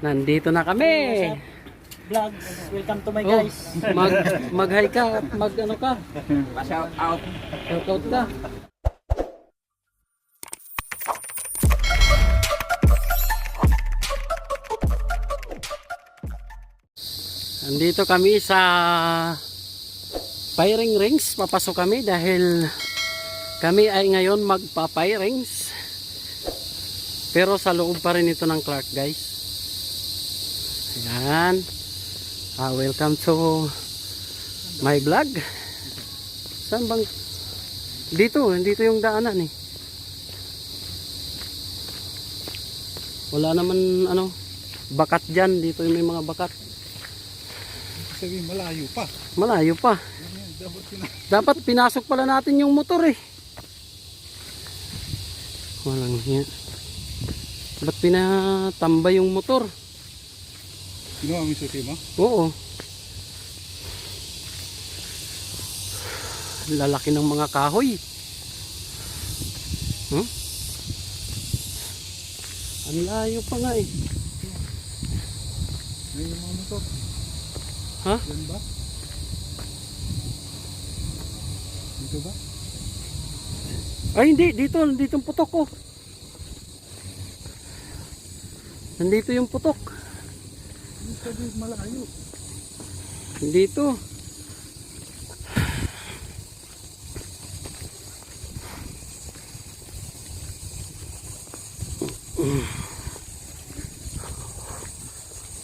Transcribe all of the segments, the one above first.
Nandito na kami. Vlog, welcome to my Oh, guys. mag mag-hi ka mag ano ka. Pa-shout out. Shoutout ka. Andito kami sa firing rings. Papasok kami dahil kami ay ngayon magpa-firings. Pero sa loob pa rin ito ng Clark guys. Ayan. Ah, welcome to my vlog. Saan bang dito, dito yung daanan eh. Wala naman ano, bakat dyan. Dito yung may mga bakat. Sabi malayo pa. Malayo pa. Dapat pina- Dapat pinasok pala natin yung motor eh. Walang hiya. Ba't pinatambay yung motor? Ginawa mo yung susi mo? Oo. Lalaki ng mga kahoy. Hmm? Ang layo pa nga eh. Yung mga motor. Ha? Yan ba? Dito ba? Ay hindi, dito, dito yung putok ko. Nandito yung putok. Malayo. Dito.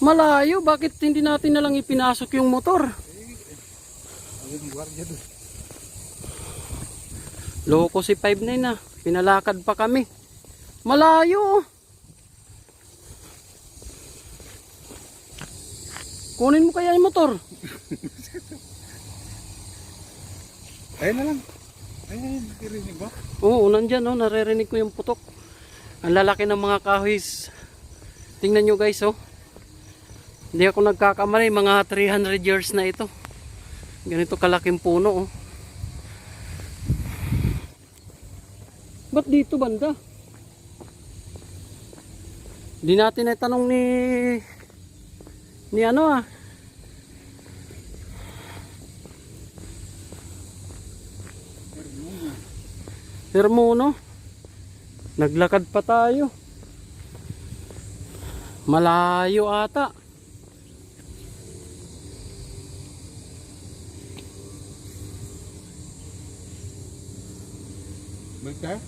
Malayo, bakit hindi natin na lang ipinasok yung motor? Loko si 59 na. Pinalakad pa kami. Malayo. oh. Kunin mo kaya yung motor. Ayun na lang. Ayun, tirinig ba? Oo, nandyan, no, naririnig ko yung putok. Ang lalaki ng mga kahoys. Tingnan nyo guys, oh. Hindi ako nagkakamali, mga 300 years na ito. Ganito kalaking puno, oh. Ba't dito banda? Di natin natanong ni ni ano ah. Hermono. Naglakad pa tayo. Malayo ata. Balik tayo?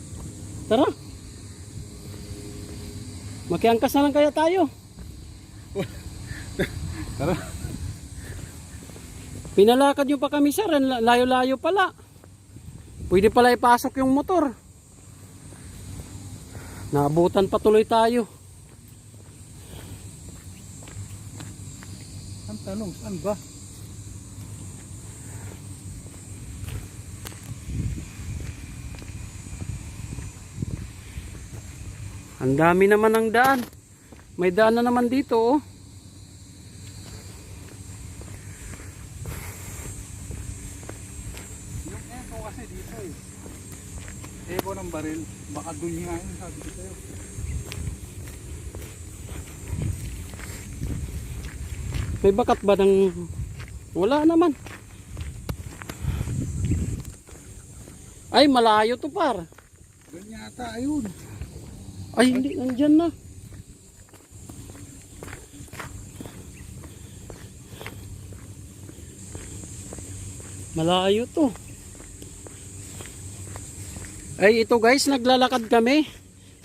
Tara. Makiangkas na lang kaya tayo. Tara. Pinalakad nyo pa kami sir. Layo-layo pala. Pwede pala ipasok yung motor. Naabutan pa tuloy tayo. Ang tanong, saan ba? Ang dami naman ng daan. May daan na naman dito oh. Yung echo kasi dito eh. Echo ng baril. Baka dun nga yun, sabi ko sa'yo. May bakat ba ng... Wala naman. Ay, malayo to par. Doon yata, ayun. Ay, hindi. Nandyan na. Malayo to. Ay, ito guys, naglalakad kami.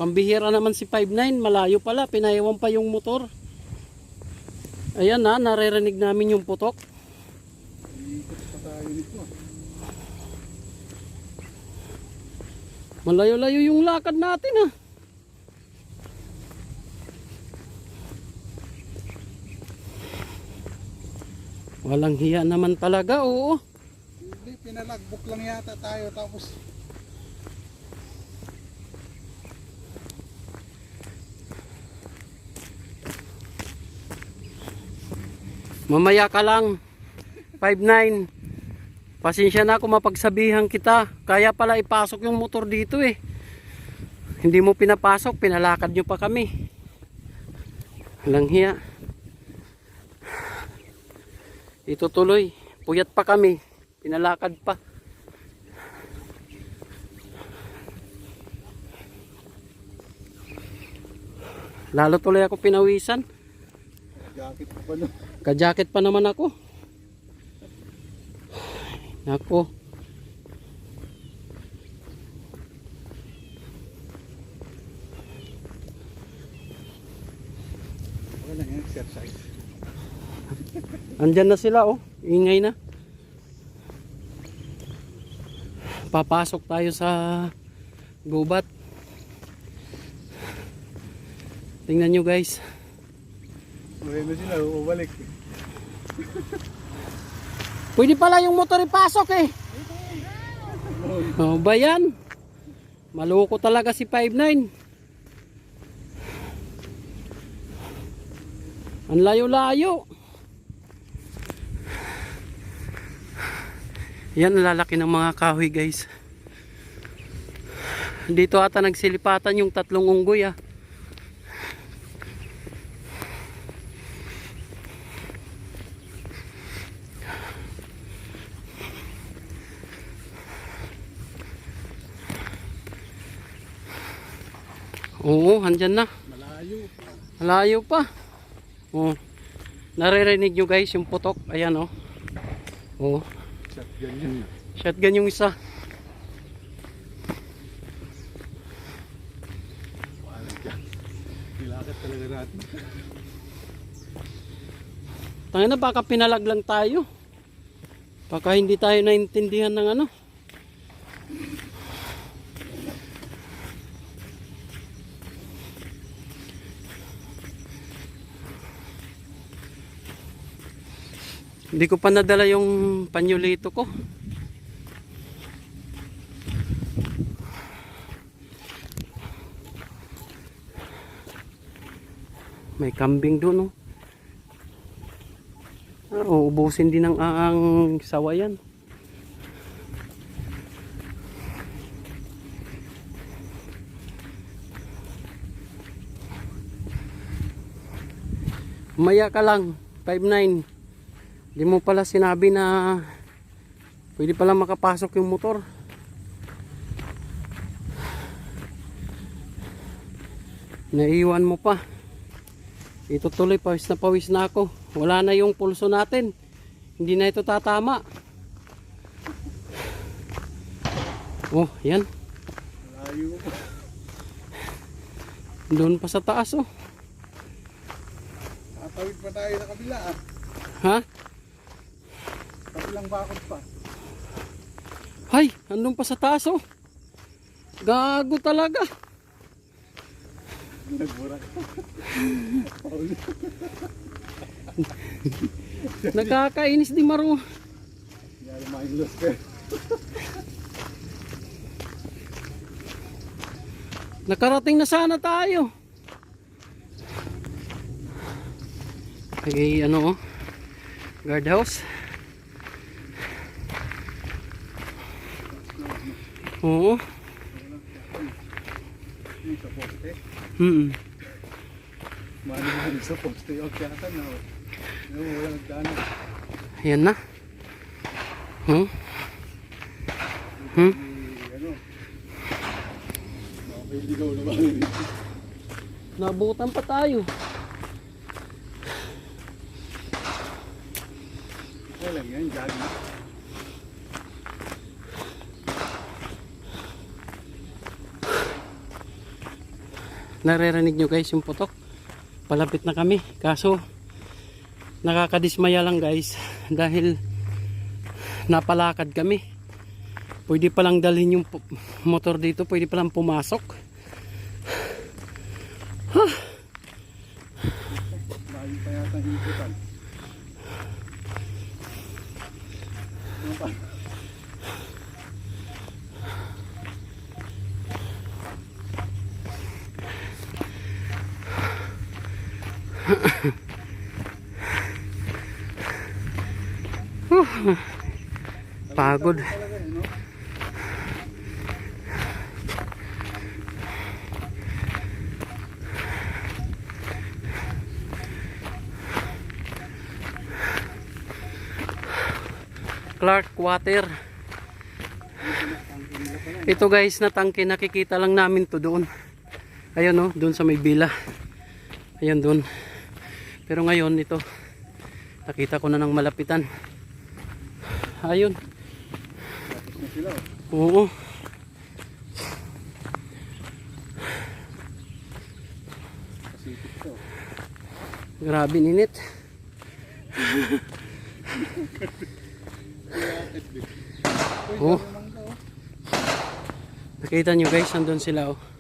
Pambihira naman si 59. Malayo pala. Pinayawan pa yung motor. Ayan na, naririnig namin yung putok. Malayo-layo yung lakad natin ah. Walang hiya naman talaga, oo. Hindi, pinalagbok lang yata tayo tapos Mamaya ka lang. 5'9". Pasensya na kung mapagsabihan kita. Kaya pala ipasok yung motor dito eh. Hindi mo pinapasok, pinalakad nyo pa kami. Walang hiya. Itutuloy. Puyat pa kami. Pinalakad pa. Lalo tuloy ako pinawisan. Jacket pa no. Ka-jacket pa naman ako. Nako. Wala yan, exercise. Andyan na sila oh. Ingay na. Papasok tayo sa gubat. Tingnan nyo guys. Na sila, ubalik. Pwede pala yung motor ipasok eh. Oh, ba yan? Maloko talaga si 59. Ang layo-layo. Yan lalaki ng mga kahoy guys. Dito ata nagsilipatan yung tatlong unggoy ah. Oo, andyan na. Malayo. Malayo pa. Oh. Naririnig nyo guys yung putok. Ayan oh. Oh. Shotgun yun. Shotgun yung isa. Nilakat talaga natin. Tangina na baka pinalag lang tayo. Baka hindi tayo naintindihan ng ano. Hindi ko pa nadala yung panyolito ko. May kambing doon, oh. Ah, uubusin din ng aang sawayan. Maya ka lang, 5'9". Di mo pala sinabi na pwede pala makapasok yung motor. Naiwan mo pa. Ito tuloy, pawis na pawis na ako. Wala na yung pulso natin. Hindi na ito tatama. Oh, yan. Malayo. Doon pa sa taas oh. Tatawid pa tayo sa kabila ah. Ha? Kabilang bakod pa. Hay, andun pa sa taas oh. Gago talaga. Nagburak. Nakakainis di maro. Yan mind loss ka. Nakarating na sana tayo. Kay ano oh. Guardhouse. Oo. Sa poste. Hmm. Mani-mani sa poste. Kaya ka na. Walang nagdaanan. Yan na. Hmm? Hmm? Nabutan pa tayo. Walang yan. Jogging. Naririnig nyo guys yung putok. Palapit na kami. Kaso, nakakadismaya lang guys. Dahil napalakad kami. Pwede palang dalhin yung motor dito. Pwede palang pumasok. Layo Pagod. Clark Water. Ito guys na tangke nakikita lang namin to doon. Ayun oh, doon sa may bila. Ayun doon. Pero ngayon ito nakita ko na ng malapitan. Ayun. Oo. Grabe ninit. Oh. Nakita nyo guys, nandun sila oh.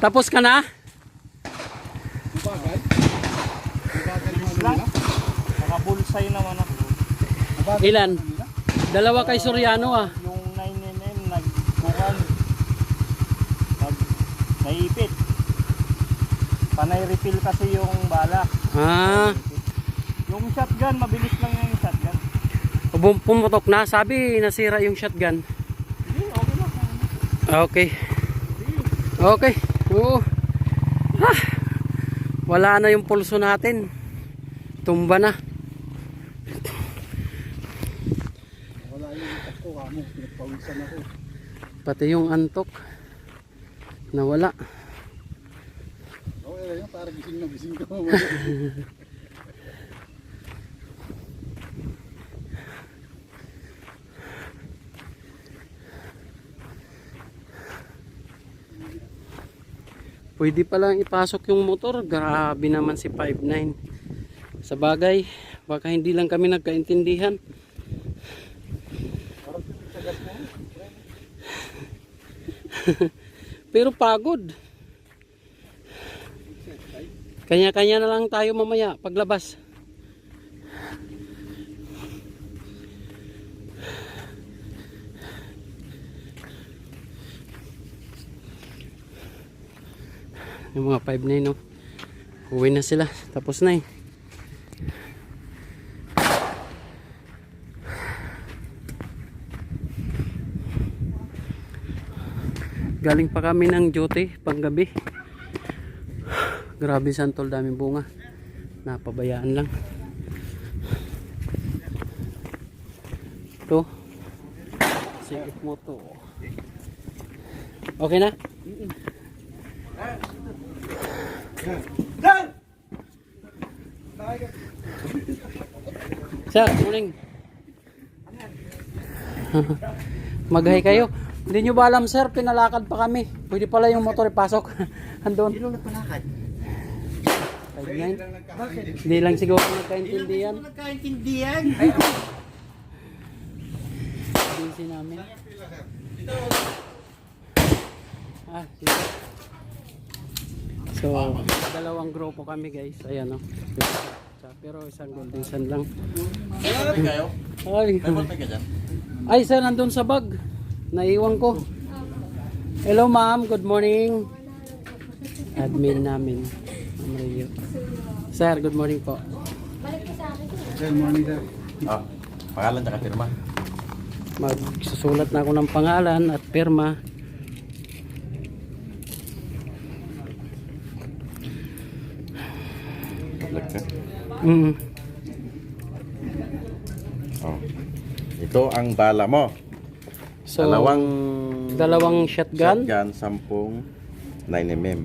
Tapos ka na? Bagay. Nakabulsay naman ako. Ilan? Dalawa kay Soriano ah. Yung 9mm nagkuhan. Nag naipit. Panay refill kasi yung bala. Ah, Yung shotgun, mabilis lang yung shotgun. pumutok na. Sabi, nasira yung shotgun. Hindi, okay lang. Okay. Oo. Ah, wala na yung pulso natin. Tumba na. Wala yung itak ko. Kamo. Pinagpawisan ako. Pati yung antok. Nawala. Okay lang yun. Para gising na gising ka. Pwede pa lang ipasok yung motor. Grabe naman si 5'9". Sa bagay, baka hindi lang kami nagkaintindihan. Pero pagod. Kanya-kanya na lang tayo mamaya paglabas. Yung mga 5 na yun, no? Uwi na sila. Tapos na eh. Galing pa kami ng duty panggabi. Grabe santol daming bunga. Napabayaan lang. Ito. Sikip mo to. Okay na? Sir, morning. Maghay kayo. Hindi nyo ba alam sir, pinalakad pa kami. Pwede pala yung motor ipasok. Andun. Hindi nagpalakad. Hindi lang siguro nagkaintindihan. Nagkaintindihan. Busy namin. Ah, sige. So, dalawang grupo kami guys. Ayan o. Pero isang golden sun lang. Ay, ay sir, nandun sa bag. Naiwan ko. Hello ma'am, good morning. Admin namin. Ma'am Rio. Sir, good morning po. Good morning sir. Ah, pangalan tsaka firma. Magsusulat na ako ng pangalan at pirma. Nagka. Mm. Oh. Ito ang bala mo. So, dalawang dalawang shotgun, shotgun, sampung 9mm.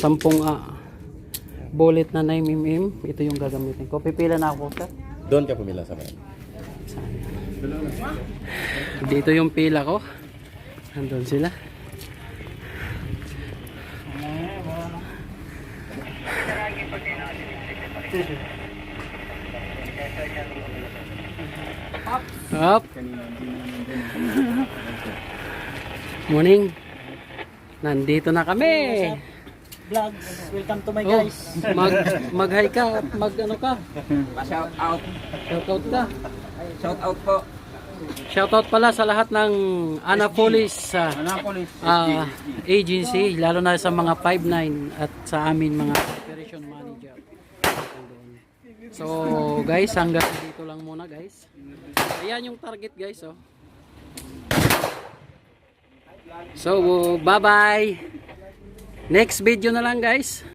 sampung ah, bullet na 9mm. Ito yung gagamitin ko. Pipila na ako, sir. Doon ka pumila sa mga. Dito yung pila ko. Nandun sila. Up. Morning. Nandito na kami. Vlog, welcome to my Oh, guys. mag mag-hi ka mag ano ka. Pa-shout out. Shoutout ka. Shout out po. Shoutout pala sa lahat ng Anapolis ah, Annapolis. ah, agency, lalo na sa mga 5-9 at sa amin mga operation. So guys, hanggang dito lang muna guys. Ayan yung target guys oh. So bye bye. Next video na lang guys.